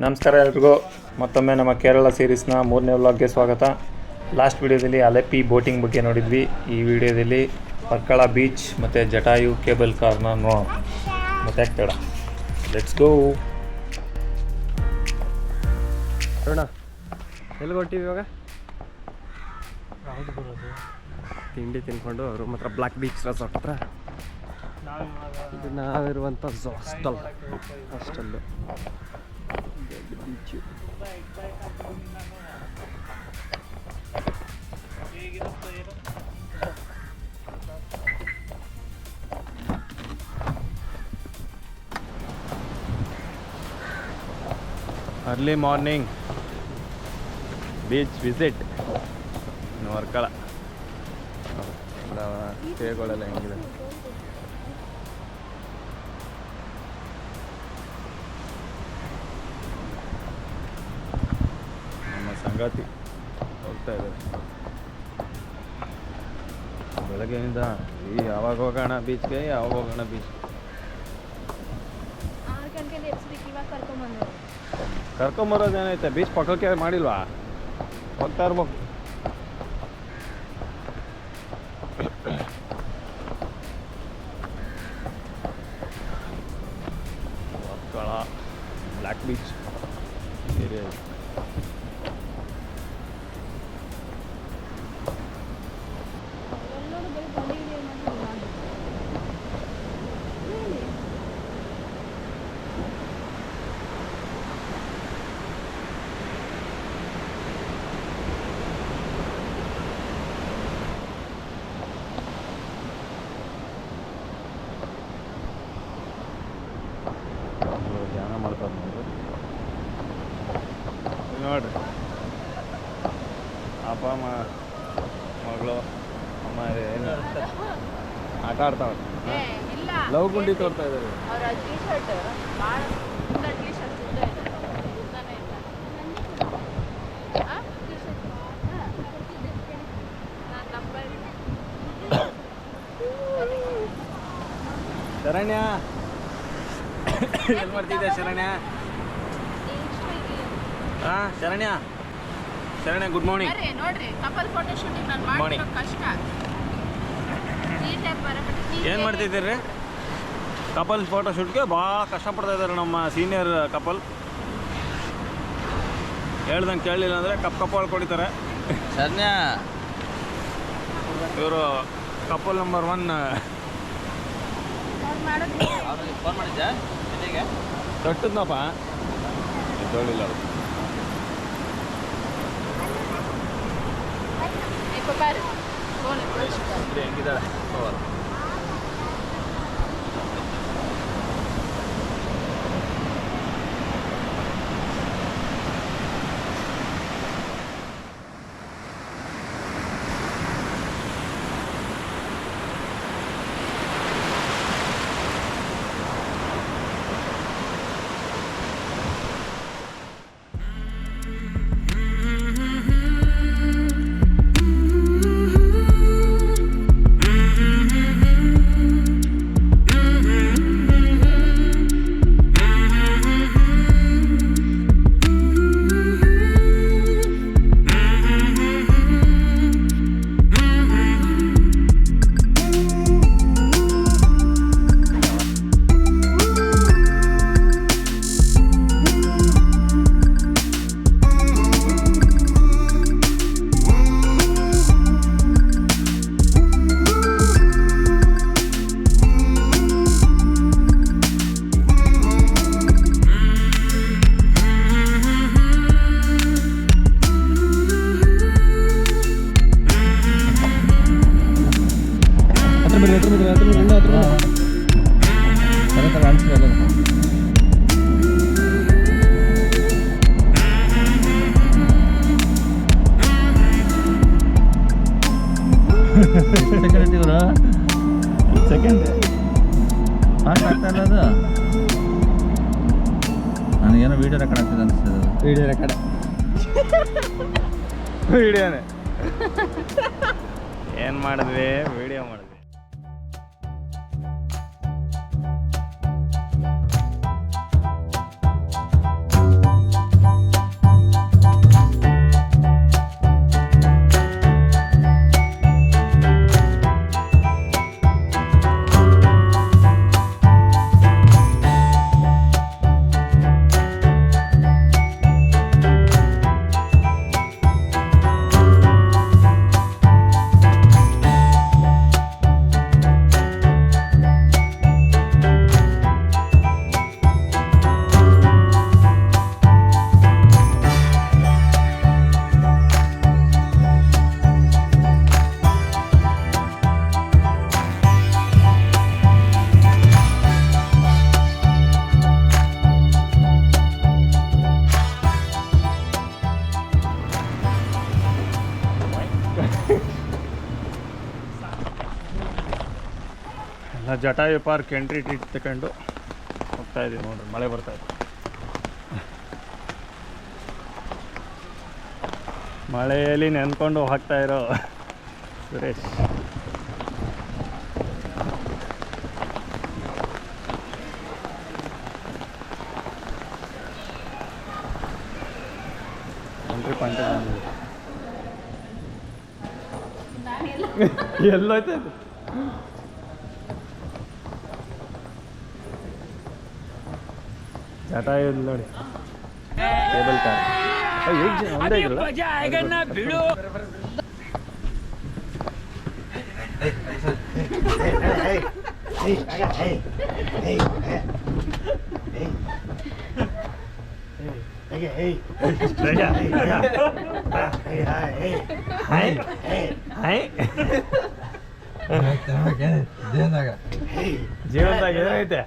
ನಮಸ್ಕಾರ ಎಲ್ರಿಗೂ. ಮತ್ತೊಮ್ಮೆ ನಮ್ಮ ಕೇರಳ ಸೀರೀಸ್ನ ಮೂರನೇ ವ್ಲಾಗ್ಗೆ ಸ್ವಾಗತ. ಲಾಸ್ಟ್ ವಿಡಿಯೋದಲ್ಲಿ ಅಲೆಪಿ ಬೋಟಿಂಗ್ ಬಗ್ಗೆ ನೋಡಿದ್ವಿ. ಈ ವಿಡಿಯೋದಲ್ಲಿ ಪರ್ಕಳ ಬೀಚ್ ಮತ್ತು ಜಟಾಯು ಕೇಬಲ್ ಕಾರ್ನ ನೋಡೋಣ. ಮತ್ತೆ ಬೇಡ. ಲೆಟ್ಸ್ ಗೋ ಅರುಣ ಎಲ್ಲಿ ಹೊಟ್ಟಿವಿ ಇವಾಗ? ತಿಂಡಿ ತಿನ್ಕೊಂಡು ಅವರು ಮಾತ್ರ ಬ್ಲ್ಯಾಕ್ ಬೀಚ್ ರೆಸಾರ್ಟ್ ಹತ್ರ. ನಾವಿರುವಂಥ hostel hostel beach early morning beach visit Varkala ಹೆಂಗಿದೆ? ಸಂಗಾತಿ. ಹೋಗ್ತಾ ಇದ್ದಾರೆ. ಬೆಳಗ್ಗೆಯಿಂದ ಈ ಯಾವಾಗ ಹೋಗೋಣ ಬೀಚ್ಗೆ ಯಾವಾಗ ಹೋಗೋಣ ಬೀಚ್ ಕರ್ಕೊಂಬರೋದು ಏನೈತೆ ಬೀಚ್ ಪಕ್ಕಕ್ಕೆ ಮಾಡಿಲ್ವಾ? ಹೋಗ್ತಾ ಇರ್ಬೇಕು. ಬ್ಲ್ಯಾಕ್ ಬೀಚ್ ಏರಿಯಾ ನೋಡ್ರಿ ಅಪ್ಪ ಅಮ್ಮ ಮಗಳು ಅಮ್ಮ ಏನು? ಆಟ ಇಲ್ಲ. ಲವ್ ಗುಂಡಿ ತೋರ್ತಾ ಇದ್ದಾರೆ. ಶರಣ್ಯ. ಏನ್ ಮಾಡ್ತಿದ್ದೆ ಭಾಳ ಉದ್ದ ಟಿ ಶರ್ಟ್ ಉದ್ದ ಇದೆ ಉದ್ದನೇ ಇಲ್ಲ ಆ? T-shirt? ಹಾ. ನಾನ್ ನಂಬರ್ ಶರಣ್ಯ ಏನು ಮಾಡ್ತಿದ್ದೆ ಶರಣ್ಯ ಹಾ ಶರಣ್ಯ. ಶರಣ್ಯ ಗುಡ್ ಮಾರ್ನಿಂಗ್ ಬರ್ರಿ ನೋಡ್ರಿ ಕಪಲ್ ಫೋಟೋ ಶೂಟಿಂಗ್ ನಾನು ಕಷ್ಟ. ಬರಕತ್ತಿ ಏನು ಮಾಡ್ತಿದ್ದೀರಿ ಕಪಲ್ ಫೋಟೋ ಶೂಟ್ಗೆ ಭಾಳ ಕಷ್ಟಪಡ್ತಾ ಇದ್ದಾರೆ ನಮ್ಮ ಸೀನಿಯರ್ ಕಪಲ್. ಹೇಳ್ದಂಗೆ ಕೇಳಲಿಲ್ಲ ಅಂದರೆ ಕಪ್ ಕಪ್ ಕೊಡಿತಾರೆ. ಶರಣ್ಯ. ಇವರು ಕಪಲ್ ನಂಬರ್ ಒನ್ ಫೋನ್ ಮಾಡಿದ್ದೆ ದೊಡ್ಡದ್ನಪ್ಪ ತಟ್ಟದ್ನಪ್ಪ ಎದ್ದೋಳಿಲ್ಲ ಅವ್ರು. Super. Bueno, pues. ಸೆಕೆಂಡ್ ಇವರು ಸೆಕೆಂಡ್ ಫಾಸ್ಟ್ ಆಗ್ತಾ ಇಲ್ಲ ಅದು. ನನಗೇನೋ ವೀಡಿಯೋ ರೆಕಾರ್ಡ್ ಆಗ್ತದೆ ಅನಿಸ್ತದೆ ವಿಡಿಯೋ ರೆಕಾರ್ಡ್ ವಿಡಿಯೋನೇ ಏನು ಮಾಡಿದ್ವಿ ವಿಡಿಯೋ ಮಾಡಿದ್ವಿ ಜಟಾಯು ಪಾರ್ಕ್ ಎಂಟ್ರಿ ಟಿಟ್ ತಗೊಂಡು ಹೋಗ್ತಾ ಇದ್ದೀವಿ ನೋಡ್ರಿ ಮಳೆ ಬರ್ತಾ ಇದೆ. ಮಳೆಯಲ್ಲಿ ನೆನ್ಕೊಂಡು ಹೋಗ್ತಾ ಇರೋ ಸುರೇಶ್. ಎಂಟ್ರಿ ಪಾಯಿಂಟ್ ಎಲ್ಲೋಯ್ತು ಇದು? ಇಲ್ಲ ನೋಡಿ ಕೇಬಲ್ ಕಾರ್ ಏ, ಏಕ್ ಜನ ಒಂದೇ ಹಾಯ್ ಹಾಯ್ ಜೀವನದಾಗ ಏನೈತೆ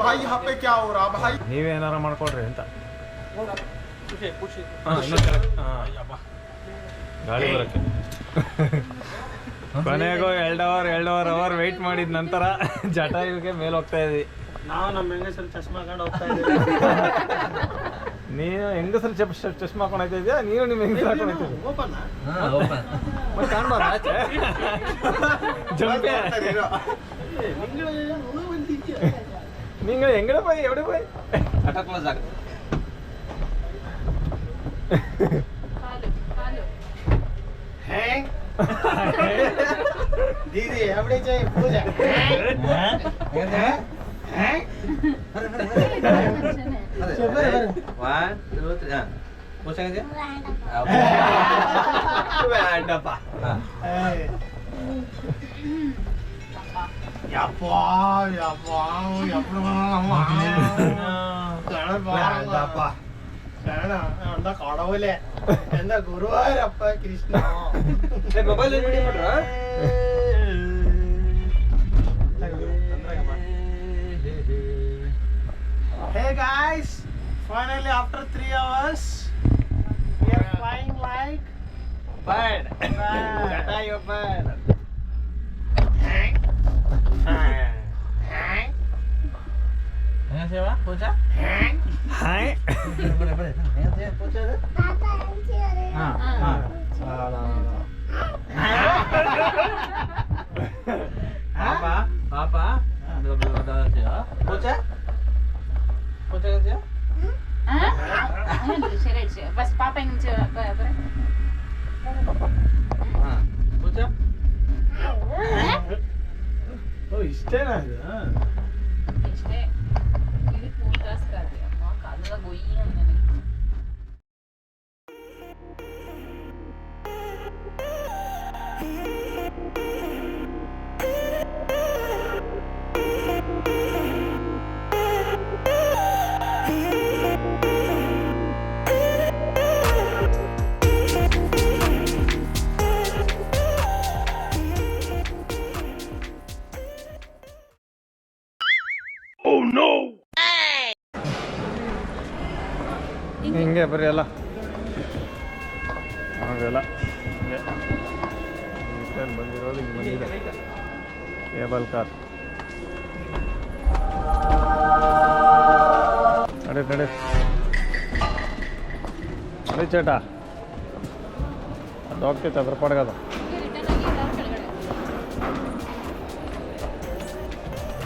ಭಾಯಿ ಹಪ್ಪೆ ಕ್ಯಾ ಅವ್ರ ಭಾಯಿ ನೀವೇನಾರ ಮಾಡ್ಕೊಳ್ರಿ ಅಂತ ಗಾಳಿ ಬರಕ್ಕೆ. ಕೊನೆಗೂ ಎರಡು ಅವರ್ ಎರಡು ಅವರ್ ಅವರ್ ವೆಯ್ಟ್ ಮಾಡಿದ ನಂತರ ಜಟಾಯುಗೆ ಮೇಲೆ ಹೋಗ್ತಾ ಇದ್ವಿ ನಾವು ನಮ್ಮ ಹೆಂಗಸರು ಚಶ್ಮಾ ಕಂಡು ಹೋಗ್ತಾ ಇದ್ದೀವಿ. ನೀನು ಹೆಂಗಸರು ಚಶ್ಮಾ ಹಾಕೊಂಡೈತಾ ಇದೆಯಾ ನೀನು ನಿಮ್ಮ ಹೆಂಗಸರು ಹಾಕೊಂಡೈತಿದ್ಯಾ ಮತ್ತೆ ಕಾಣ್ಬಾರ್ದ ಆಚೆ ಜಂಪೆ നിങ്ങൾ എങ്ങനെ പോയി എവിടെ പോയി ക്ലോസ് ആക്കും ദീദി എവിടെ പൂജ ഏ வேண்டாப்பா எப்பா எப்பா எப்படி வேண்டாப்பா എന്താ കടവുലേ എന്താ ഗുരുവായൂരപ്പ കൃഷ്ണ മൊബൈൽ പണ്ണം guys. Finally, after three hours, we are flying like bird. Bird. your bird. Hi. ಹಿಂಗೆ ಬರೀ ಎಲ್ಲ. ಹಾಗೆಲ್ಲ. ಹಿಂಗೆ. ಬಂದಿರೋದು ಹಿಂಗೆ ಬಂದಿದೆ. ಕೇಬಲ್ ಕಾರ್ ನಡೆ ನಡೆ. ನಡಿ ಚೇಟ. ಅದು ಹೋಗ್ತೈತೆ ಅದ್ರ ಪಡಗದ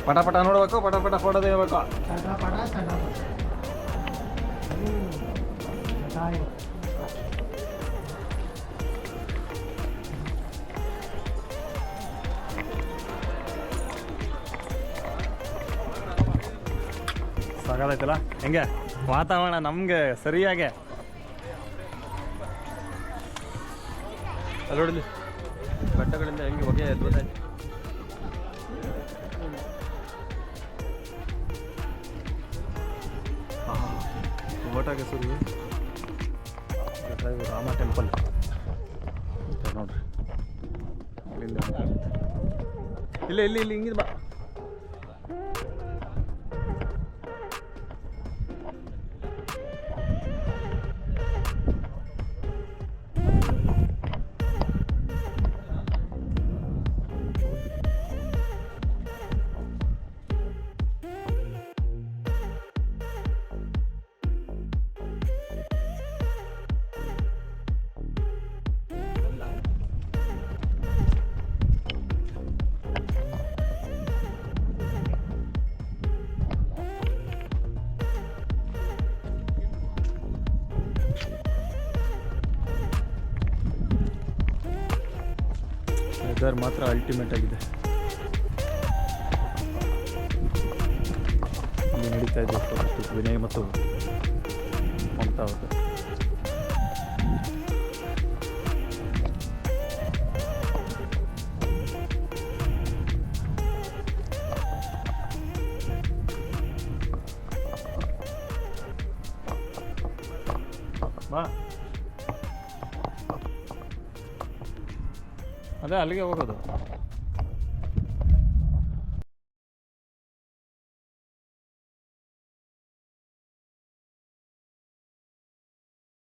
ಪಟ ಪಟ ನೋಡ್ಬೇಕು ಪಟ ಪಟ ಫೋಟೋ ತೆಗಿಬೇಕು ಚಟಾಪಟ ಚಟಾಪಟ ಹ್ಮ್. ಜಟಾಯು. ಸಾಕಾಗೈತಲ್ಲ ಹೆಂಗೆ ವಾತಾವರಣ ನಮಗೆ ಸರಿಯಾಗೆ ಅಲ್ಲಿ ನೋಡಲಿ ಬೆಟ್ಟಗಳಿಂದ ಹೆಂಗೆ ಹೊಗೆ ಎದ್ಬತ್ತೆ ಇದು ರಾಮ ಟೆಂಪಲ್ ನೋಡ್ರಿ. ಇಲ್ಲ ಇಲ್ಲಿ ಇಲ್ಲಿ ಹಿಂಗಿದ್ ಬಾ. ವೆದರ್ ಮಾತ್ರ ಅಲ್ಟಿಮೇಟ್ ಆಗಿದೆ. ನಡೀತಾ ಇದೆ ವಿನಯ್ ಮತ್ತು ಮಮತಾ ಅವರು ಅದೇ ಅಲ್ಲಿಗೆ ಹೋಗೋದು